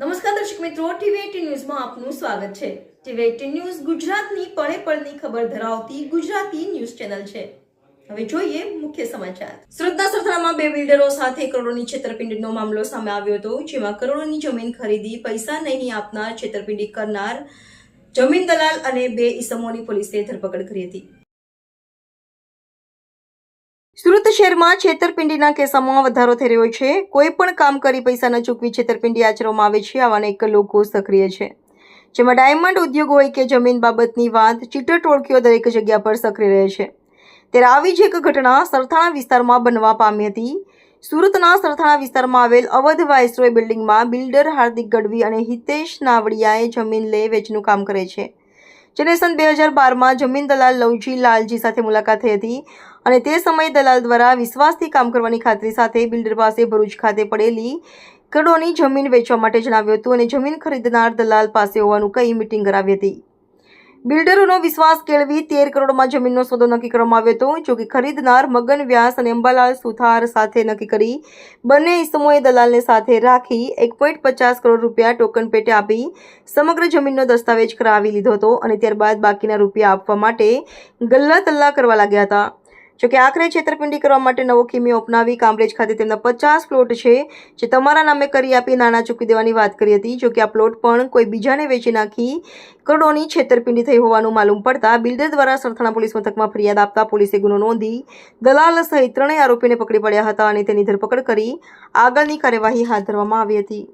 નમસ્કાર દર્શક મિત્રો ટીવી ન્યૂઝમાં આપનું સ્વાગત છે. ટીવી એટીન ન્યૂઝ ગુજરાતની પળે પળની ખબર ધરાવતી ગુજરાતી ન્યૂઝ ચેનલ છે. હવે જોઈએ મુખ્ય સમાચાર. સુરતના સરથાણામાં બે બિલ્ડરો સાથે કરોડોની છેતરપિંડીનો મામલો સામે આવ્યો હતો, જેમાં કરોડોની જમીન ખરીદી, પૈસા નહીં આપનાર, છેતરપિંડી કરનાર જમીન દલાલ અને બે ઈસમોની પોલીસે ધરપકડ કરી હતી. સુરત શહેરમાં છેતરપિંડીના કેસોમાં વધારો થઈ રહ્યો છે. કોઈ પણ કામ કરી પૈસા ન ચૂકવી છેતરપિંડી આચરવામાં આવે છે. આવા અનેક લોકો સક્રિય છે. જેમાં ડાયમંડ ઉદ્યોગ હોય કે જમીન બાબતની વાત ચીટર ટોળકીઓ દરેક જગ્યા પર સક્રિય રહે છે. ત્યારે આવી જ એક ઘટના સરથાણા વિસ્તારમાં બનવા પામી હતી. સુરતના સરથાણા વિસ્તારમાં આવેલ અવધ વાયસરોય બિલ્ડિંગમાં બિલ્ડર હાર્દિક ગઢવી અને હિતેશ નાવડિયાએ જમીન લે વેચનું કામ કરે છે. જેને સન બે હજાર બારમાં જમીન દલાલ લવજી લાલજી સાથે મુલાકાત થઈ હતી અને તે સમયે દલાલ દ્વારા વિશ્વાસથી કામ કરવાની ખાતરી સાથે બિલ્ડર પાસે ભરૂચ ખાતે પડેલી કરોડોની જમીન વેચવા માટે જણાવ્યું હતું અને જમીન ખરીદનાર દલાલ પાસે હોવાનું કહી મિટિંગ કરાવી હતી. બિલ્ડરોનો વિશ્વાસ કેળવી તેર કરોડમાં જમીનનો સોદો નક્કી કરવામાં આવ્યો હતો, જો કે ખરીદનાર મગન વ્યાસ અને અંબાલાલ સુથાર સાથે નક્કી કરી બંને ઇસમોએ દલાલને સાથે રાખી એક પોઈન્ટ પચાસ કરોડ રૂપિયા ટોકન પેટે આપી સમગ્ર જમીનનો દસ્તાવેજ કરાવી લીધો હતો અને ત્યારબાદ બાકીના રૂપિયા આપવા માટે ગલ્લા તલ્લા કરવા લાગ્યા હતા. જોકે આખરે છેતરપિંડી કરવા માટે નવો કિમિયો અપનાવી કામરેજ ખાતે તેમના પચાસ પ્લોટ છે, જે તમારા નામે કરી આપી નાણાં ચૂકવી દેવાની વાત કરી હતી. જોકે આ પ્લોટ પણ કોઈ બીજાને વેચી નાખી કરોડોની છેતરપિંડી થઈ હોવાનું માલુમ પડતા બિલ્ડર દ્વારા સરથાણા પોલીસ મથકમાં ફરિયાદ આપતા પોલીસે ગુનો નોંધી દલાલ સહિત ત્રણેય આરોપીને પકડી પડ્યા હતા અને તેની ધરપકડ કરી આગળની કાર્યવાહી હાથ ધરવામાં આવી હતી.